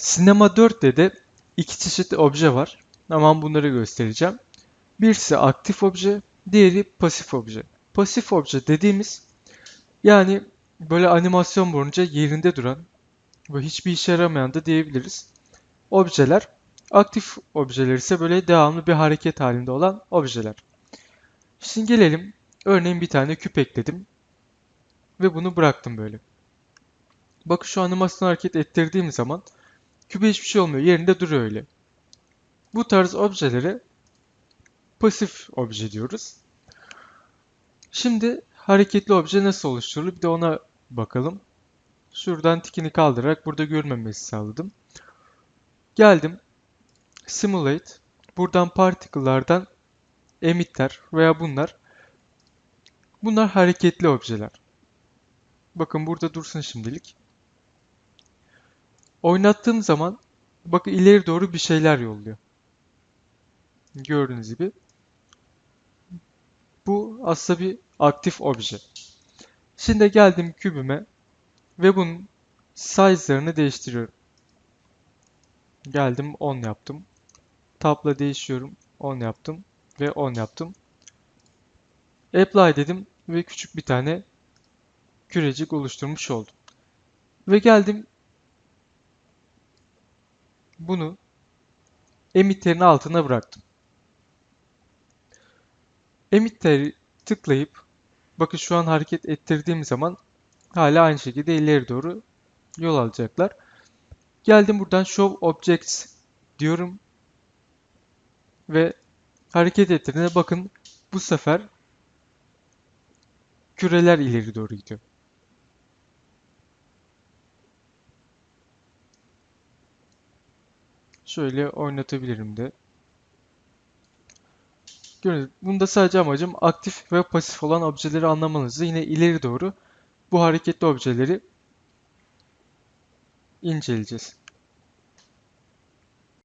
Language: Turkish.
Sinema 4'te de iki çeşit obje var. Hemen bunları göstereceğim. Birisi aktif obje, diğeri pasif obje. Pasif obje dediğimiz yani böyle animasyon boyunca yerinde duran ve hiçbir işe yaramayan da diyebiliriz. Objeler. Aktif objeler ise böyle devamlı bir hareket halinde olan objeler. Şimdi gelelim. Örneğin bir tane küp ekledim. Ve bunu bıraktım böyle. Bakın şu animasyon hareket ettirdiğim zaman küpe hiçbir şey olmuyor. Yerinde duruyor öyle. Bu tarz objelere pasif obje diyoruz. Şimdi hareketli obje nasıl oluşturulur bir de ona bakalım. Şuradan tikini kaldırarak burada görmemesi sağladım. Geldim. Simulate. Buradan particle'lardan emitter veya bunlar. Bunlar hareketli objeler. Bakın burada dursun şimdilik. Oynattığım zaman bakın ileri doğru bir şeyler yolluyor. Gördüğünüz gibi. Bu aslında bir aktif obje. Şimdi geldim kübüme ve bunun size'larını değiştiriyorum. Geldim 10 yaptım. Tab'la değişiyorum. 10 yaptım ve 10 yaptım. Apply dedim ve küçük bir tane kürecik oluşturmuş oldum. Ve geldim bunu emitterin altına bıraktım. Emitteri tıklayıp bakın şu an hareket ettirdiğim zaman hala aynı şekilde ileri doğru yol alacaklar. Geldim buradan Show Objects diyorum ve hareket ettirdiğinde bakın bu sefer küreler ileri doğru gidiyor. Şöyle oynatabilirim de. Bunda sadece amacım aktif ve pasif olan objeleri anlamanızı yine ileri doğru bu hareketli objeleri inceleyeceğiz.